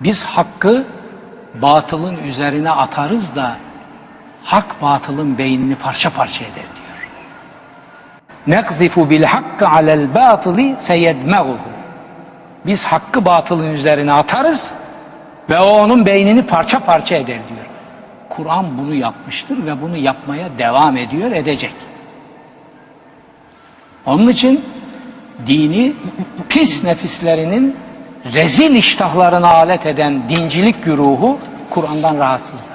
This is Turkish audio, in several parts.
Biz hakkı batılın üzerine atarız da hak batılın beynini parça parça eder diyor. Nekzifu bil hakkı alel batıli feyedmeguhu. Biz hakkı batılın üzerine atarız ve o onun beynini parça parça eder diyor. Kur'an bunu yapmıştır ve bunu yapmaya devam ediyor, edecek. Onun için dini pis nefislerinin rezil iştahlarına alet eden dincilik güruhu Kur'an'dan rahatsızdır.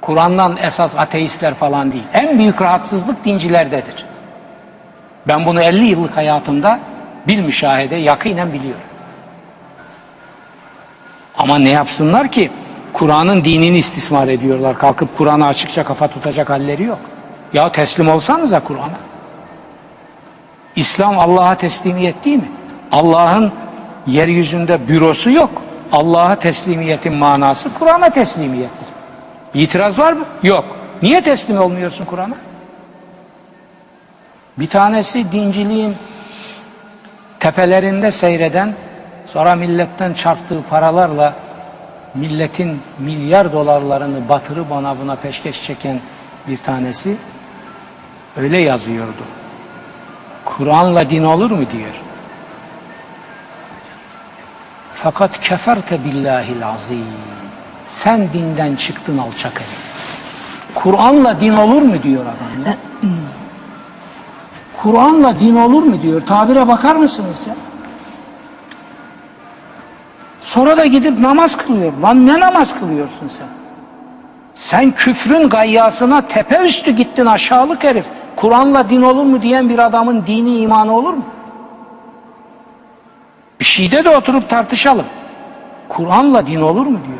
Kur'an'dan esas ateistler falan değil. En büyük rahatsızlık dincilerdedir. Ben bunu 50 yıllık hayatımda bil müşahede yakinen biliyorum. Ama ne yapsınlar ki? Kur'an'ın dinini istismar ediyorlar. Kalkıp Kur'an'a açıkça kafa tutacak halleri yok. Ya teslim olsanıza Kur'an'a. İslam Allah'a teslimiyet değil mi? Allah'ın yeryüzünde bürosu yok. Allah'a teslimiyetin manası Kur'an'a teslimiyettir. İtiraz var mı? Yok. Niye teslim olmuyorsun Kur'an'a? Bir tanesi dinciliğin tepelerinde seyreden, sonra milletten çarptığı paralarla milletin milyar dolarlarını batırı bana buna peşkeş çeken bir tanesi öyle yazıyordu. Kur'an'la din olur mu diyor. Fakat keferte billahil azim. Sen dinden çıktın alçak herif. Kur'an'la din olur mu diyor adam ya. Kur'an'la din olur mu diyor. Tabire bakar mısınız ya? Sonra da gidip namaz kılıyor. Lan ne namaz kılıyorsun sen? Sen küfrün gayyasına tepe üstü gittin aşağılık herif. Kur'an'la din olur mu diyen bir adamın dini imanı olur mu? Bir şeyde de oturup tartışalım. Kur'an'la din olur mu diyor.